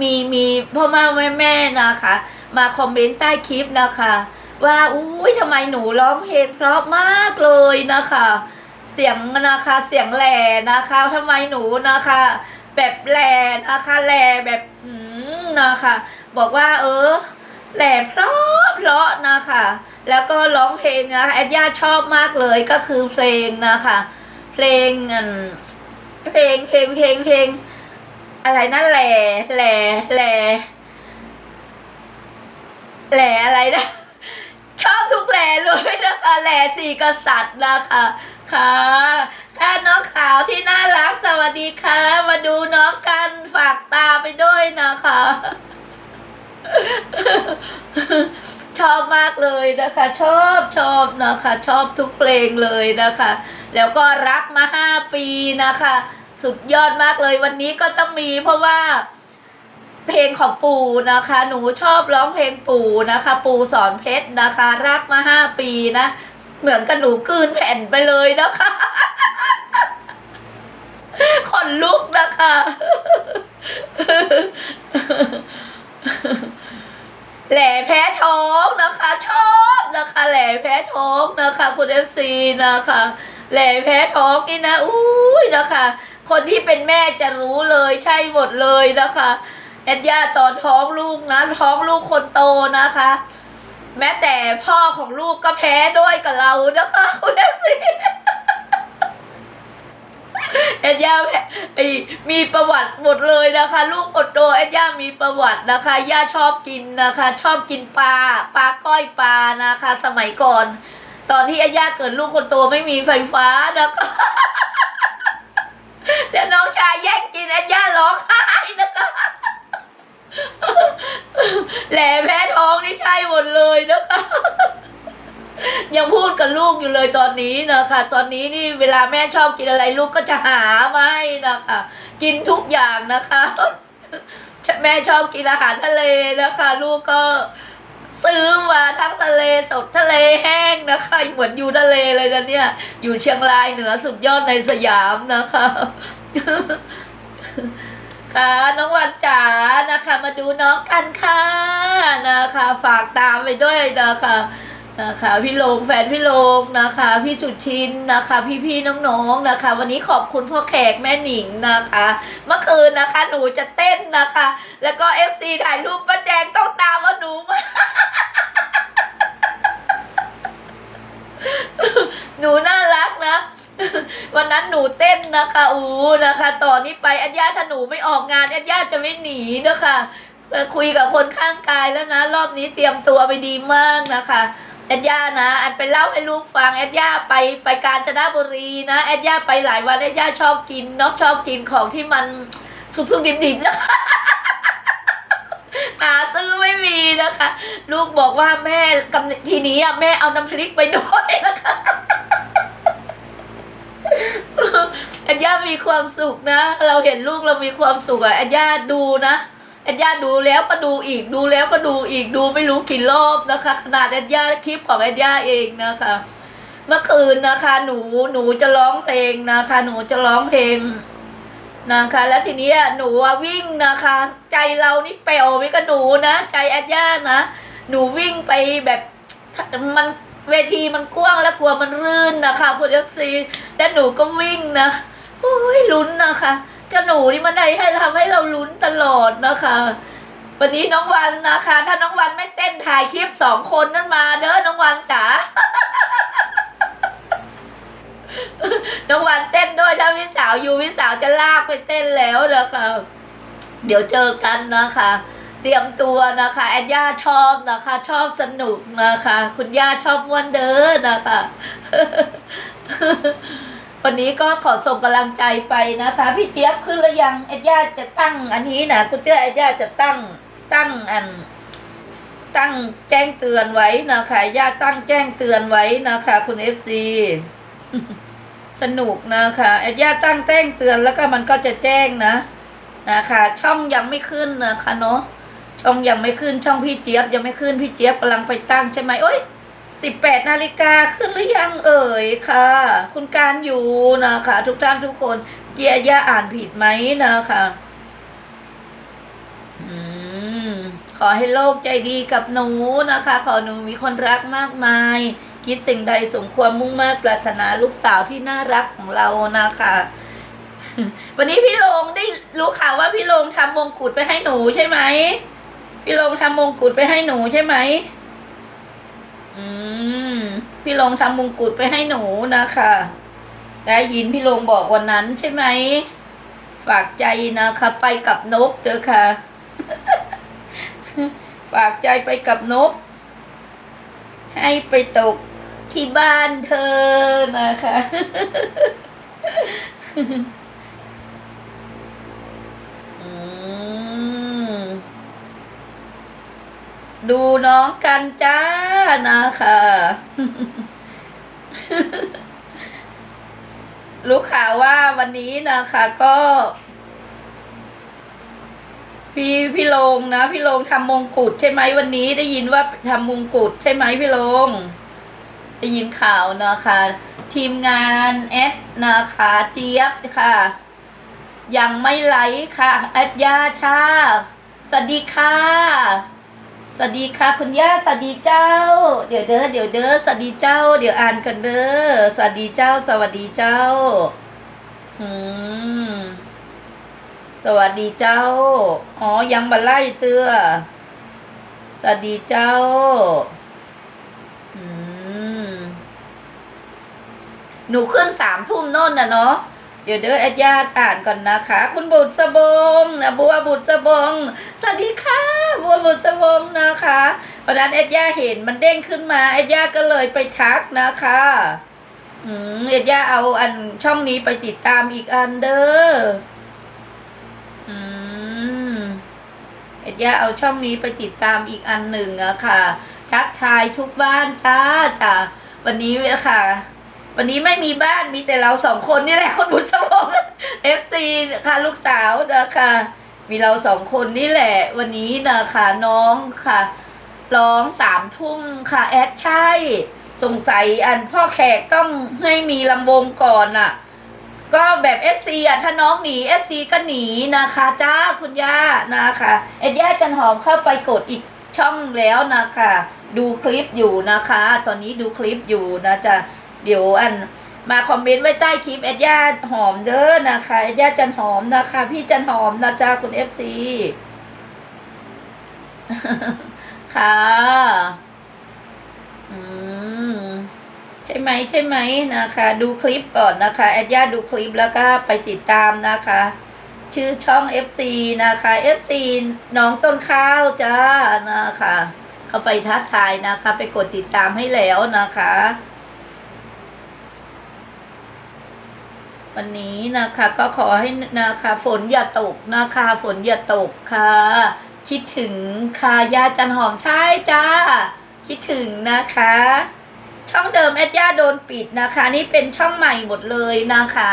มีมีพ่อแม่แม่แม่นะคะ มาคอมเมนต์ใต้คลิปนะคะ ว่าอุ้ยทำไมหนูร้องเพลงเพราะมากเลยนะคะ เสียงนะคะเสียงแหล่นะคะทำไมหนูนะคะ แบบแหล่นะคะแหล่แบบหืมนะคะ บอกว่าเออแหล่เพราะเพราะนะคะ แล้วก็ร้องเพลงนะคะแอดย่าชอบมากเลยก็คือเพลงนะคะ เพลงเพลงเพลงเพลงเพลง อะไรนั่นแหล่แหล่แหล่แหล่อะไรนะชอบทุกแหล่เลยนะคะแหล่สี่กษัตริย์นะคะค่ะถ้าน้องขาวที่น่ารักสวัสดีค่ะ มาดูน้องกันฝากตาไปด้วยนะคะ ชอบมากเลยนะคะ ชอบชอบนะคะ ชอบทุกเพลงเลยนะคะ แล้วก็รักมาห้าปีนะคะ สุดยอดมากเลยวันนี้ก็ต้องมีเพราะว่า เพลงของปู่นะคะ หนูชอบร้องเพลงปู่นะคะ ปู่สอนเพชรนะคะ รักมาห้าปีนะ เหมือนกับหนูกืนแผ่นไปเลยนะคะขนลุกนะคะ แหล่แพ้ท้องนะคะ ชอบนะคะ แหล่แพ้ท้องนะคะ คุณเอฟซีนะคะ แหล่แพ้ท้องนี่นะอุ้ยนะคะ คนที่เป็นแม่จะรู้เลยใช่หมดเลยนะคะแอดย่าตอนท้องลูกนะท้องลูกคนโตนะคะ แม้แต่พ่อของลูกก็แพ้ด้วยกับเรานะคะคุณเอฟซีแอดย่าไอมีประวัติหมดเลยนะคะ ลูกคนโตแอดย่ามีประวัตินะคะย่าชอบกินนะคะ ชอบกินปลาปลาก้อยปลานะคะ สมัยก่อน ตอนที่แอดย่าเกิดลูกคนโตไม่มีไฟฟ้านะคะ แล้วน้องชายแย่งกินแอดย่าร้องไห้นะคะแหล่แพ้ท้องนี่ใช่หมดเลยนะคะ ยังพูดกับลูกอยู่เลยตอนนี้นะคะ ตอนนี้นี่เวลาแม่ชอบกินอะไรลูกก็จะหามาให้นะคะ กินทุกอย่างนะคะ แม่ชอบกินอาหารทะเลนะคะ ลูกก็ ซื้อมาทั้งทะเลสดทะเลแห้งนะคะเหมือนอยู่ทะเลเลยนะเนี่ย อยู่เชียงรายเหนือสุดยอดในสยามนะคะค่ะน้องวันจ๋านะคะ มาดูน้องกันค่ะนะคะ ฝากตามไปด้วยนะคะ นะคะ พี่โลงแฟนพี่โลงนะคะ พี่จุดชินนะคะ พี่ๆน้องๆนะคะ วันนี้ขอบคุณพ่อแขกแม่หนิงนะคะ เมื่อคืนนะคะหนูจะเต้นนะคะ แล้วก็เอฟซีถ่ายรูปป้าแจงต้องตามว่าหนูมาหนูน่ารักนะวันนั้นหนูเต้นนะคะอู้นะคะต่อนนี้ไปอัญญาถ้าหนูไม่ออกงานอัญญาจะไม่หนีนะคะคุยกับคนข้างกายแล้วนะ รอบนี้เตรียมตัวไปดีมากนะคะ แอดย่านะแอันไปเล่าให้ลูกฟังแอดย่าไปไปกาญจนบุรีนะแอดย่าไปหลายวันแอดย่าชอบกินนอกชอบกินของที่มันสุกๆดิบๆนะคะหาซื้อไม่มีนะคะ ลูกบอกว่าแม่กำทีนี้อะแม่เอาน้ำพริกไปด้วยนะคะอัญญามีความสุขนะ เราเห็นลูกเรามีความสุขอะอัญญาดูนะ อัญญาดูแล้วก็ดูอีกดูแล้วก็ดูอีกดูไม่รู้กี่รอบนะคะ ขนาดอัญญาคลิปของอัญญาเองนะคะ เมื่อคืนนะคะ หนูหนูจะร้องเพลงนะคะ หนูจะร้องเพลงนะคะ แล้วทีนี้หนูวิ่งนะคะ ใจเรานี่แป๋วไปกับหนูนะ ใจอัญญานะ หนูวิ่งไปแบบมันเวทีมันกว้างแล้วกลัวมันรื่นนะคะคุณเอฟซีแล้วหนูก็วิ่งนะโอ้ยลุ้นนะคะ เจ้าหนูนี่มันได้ให้ทำให้เราลุ้นตลอดนะคะ วันนี้น้องวันนะคะ ถ้าน้องวันไม่เต้นถ่ายคลิปสองคนนั่นมา เด้อน้องวันจ๋าน้องวันเต้นด้วยถ้าพี่สาวอยู่พี่สาวจะลากไปเต้นแล้วนะคะ เดี๋ยวเจอกันนะคะ เตรียมตัวนะคะแอดย่าชอบนะคะ ชอบสนุกนะคะ คุณย่าชอบม้วนเด้อนะคะ วันนี้ก็ขอส่งกำลังใจไปนะคะพี่เจี๊ยบขึ้นแล้วยังแอดย่าจะตั้ง อันนี้นะคุณเจ้าแอดย่าจะตั้งตั้งอัน ตั้งแจ้งเตือนไว้นะคะย่าตั้งแจ้งเตือนไว้นะคะ คุณเอฟซีสนุกนะคะแอดย่าตั้งแจ้งเตือนแล้วก็มันก็จะแจ้งนะนะคะ ช่องยังไม่ขึ้นนะคะเนาะช่องยังไม่ขึ้นช่องพี่เจี๊ยบยังไม่ขึ้นพี่เจี๊ยบกำลังไปตั้งใช่ไหมโอ้ย สิบแปดนาฬิกาขึ้นหรือยังเอ่ยค่ะ คุณการอยู่นะคะ ทุกท่านทุกคน เกียร์ย่าอ่านผิดไหมนะคะอืมขอให้โลกใจดีกับหนูนะคะ ขอหนูมีคนรักมากมาย คิดสิ่งใดสมความมุ่งมา่ปรารถนาลูกสาวที่น่ารักของเรานะคะ วันนี้พี่ลงได้รู้ข่าวว่าพี่ลงทำมงกุฎไปให้หนูใช่ไหมพี่ลงทำมงกุฎไปให้หนูใช่ไหม อืม พี่ลงทำมงกุฎไปให้หนูนะคะ ได้ยินพี่ลงบอกวันนั้นใช่ไหม ฝากใจนะคะ ไปกับนกเด้อค่ะ ฝากใจไปกับนก ให้ไปตกที่บ้านเธอนะคะ อืม ดูน้องกันจ้านะคะ รู้ข่าวว่าวันนี้นะคะก็ พี่พี่ลงนะ พี่ลงทำมงกุฎใช่ไหมวันนี้ได้ยินว่าทำมงกุฎใช่ไหมพี่ลง ได้ยินข่าวนะคะ ทีมงานแอดนะคะเจี๊ยบค่ะ ยังไม่ไลค์ค่ะแอดยาชาสวัสดีค่ะ สวัสดีค่ะคุณย่าสวัสดีเจ้า เดี๋ยวเด้อเดี๋ยวเด้อสวัสดีเจ้า เดี๋ยวอ่านกันเด้อสวัสดีเจ้า สวัสดีเจ้าอืมสวัสดีเจ้าอ๋อยังบันไล่เตื้อสวัสดีเจ้าอืมหนูขึ้นสามทุ่มโน่นน่ะเนาะเดี๋ยวเด้อแอดญาติอ่านก่อนนะคะ คุณบุตรสบงนะบัวบุตรสบงสวัสดีค่ะ บัวบุตรสบงนะคะวันนั้นแอดญาเห็นมันเด้งขึ้นมาแอดญาก็เลยไปทักนะคะอืมแอดญาเอาอันช่องนี้ไปติดตามอีกอันเด้ออืมเอ็ดย่าเอาช่องนี้ไปติดตามอีกอันหนึ่งอะค่ะ ทักทายทุกบ้านจ้าจ้าวันนี้ค่ะ วันนี้ไม่มีบ้านมีแต่เราสองคนนี่แหละคนบุญสมองเอฟซีค่ะลูกสาวนะคะ มีเราสองคนนี่แหละ วันนี้นะคะน้องค่ะ ร้องสามทุ่มค่ะ แอดใช่ สงสัยอันพ่อแขกต้องให้มีลำวงก่อนอะก็แบบ FC อะ ถ้าน้องหนี FC ก็หนีนะคะจ้าคุณย่านะคะเอ็ดย่าจันหอมเข้าไปกดอีกช่องแล้วนะคะ ดูคลิปอยู่นะคะ ตอนนี้ดูคลิปอยู่นะจ๊ะเดี๋ยวอัน มาคอมเมนต์ไว้ใต้คลิปเอ็ดย่าหอมเด้อนะคะเอ็ดย่าจันหอมนะคะ พี่จันหอมนะจ๊ะคุณ FC ค่ะ อืม ใช่ไหมใช่ไหมนะคะ ดูคลิปก่อนนะคะแอดย่าดูคลิปแล้วก็ไปติดตามนะคะ ชื่อช่อง FC นะคะ FC น้องต้นข้าวจ้านะคะ เข้าไปทักทายนะคะ ไปกดติดตามให้แล้วนะคะ วันนี้นะคะก็ขอให้นะคะฝนอย่าตกนะคะฝนอย่าตกค่ะ คิดถึงค่ะยาจันหอมใช่จ้า คิดถึงนะคะ ช่องเดิมแอดย่าโดนปิดนะคะ นี่เป็นช่องใหม่หมดเลยนะคะ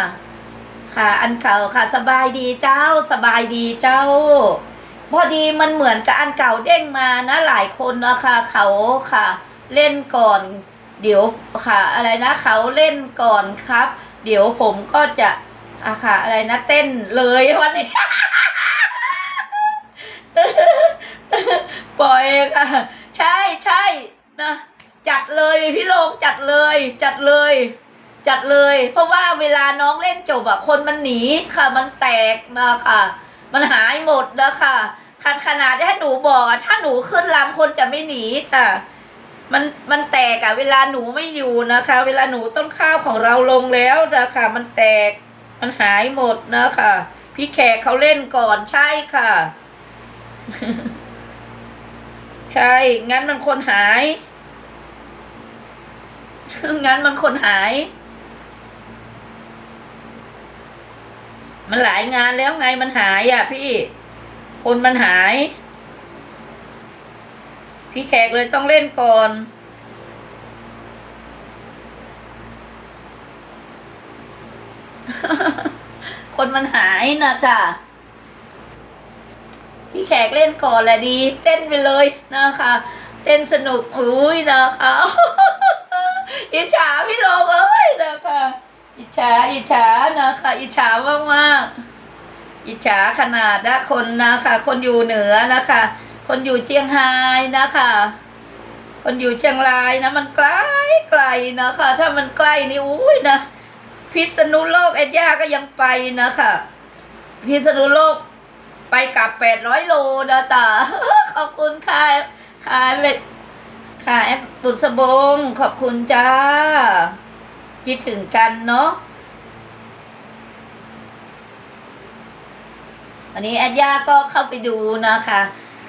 ค่ะ อันเก่าค่ะ สบายดีเจ้า สบายดีเจ้า พอดีมันเหมือนกับอันเก่าเด้งมานะหลายคนนะคะเขาค่ะ เล่นก่อน เดี๋ยวค่ะ อะไรนะเขาเล่นก่อนครับ เดี๋ยวผมก็จะอะค่ะ อะไรนะเต้นเลยวันนี้ปล่อยค่ะ ใช่ใช่นะจัดเลยพี่ลงจัดเลย จัดเลย จัดเลย เพราะว่าเวลาน้องเล่นจบอะคนมันหนีค่ะ มันแตกนะค่ะ มันหายหมดนะค่ะขนขนาดที่ให้หนูบอกอะถ้าหนูขึ้นลำคนจะไม่หนีค่ะ มันมันแตกอะเวลาหนูไม่อยู่นะคะ เวลาหนูต้นข้าวของเราลงแล้วนะคะมันแตกมันหายหมดนะคะพี่แขกเขาเล่นก่อนใช่ค่ะ ใช่ งั้นมันคนหาย งั้นมันคนหาย มันหลายงานแล้วไงมันหายอะพี่ คนมันหาย พี่แขกเลยต้องเล่นก่อน คนมันหายนะจ้ะพี่แขกเล่นก่อนแหละดี เต้นไปเลยนะคะ เต้นสนุกอุ้ยนะคะอิจฉาพี่โลงเอ้ยนะคะอิจฉาอิจฉานะคะอิจฉามากมากๆอิจฉาขนาดนะคนนะคะคนอยู่เหนือนะคะ คนอยู่เจียงไฮ้นะคะคนอยู่เชียงรายนะ มันไกลไกลนะคะ ถ้ามันใกล้นี่อุ้ยนะพิษณุโลกเอ็ดย่าก็ยังไปนะคะพิษณุโลกไปกลับแปดร้อยโลนะจ๊ะขอบคุณค่ะค่ะเวทค่ะแอปปุษบง ขอบคุณจ้า คิดถึงกันเนาะวันนี้แอดย่าก็เข้าไปดูนะคะ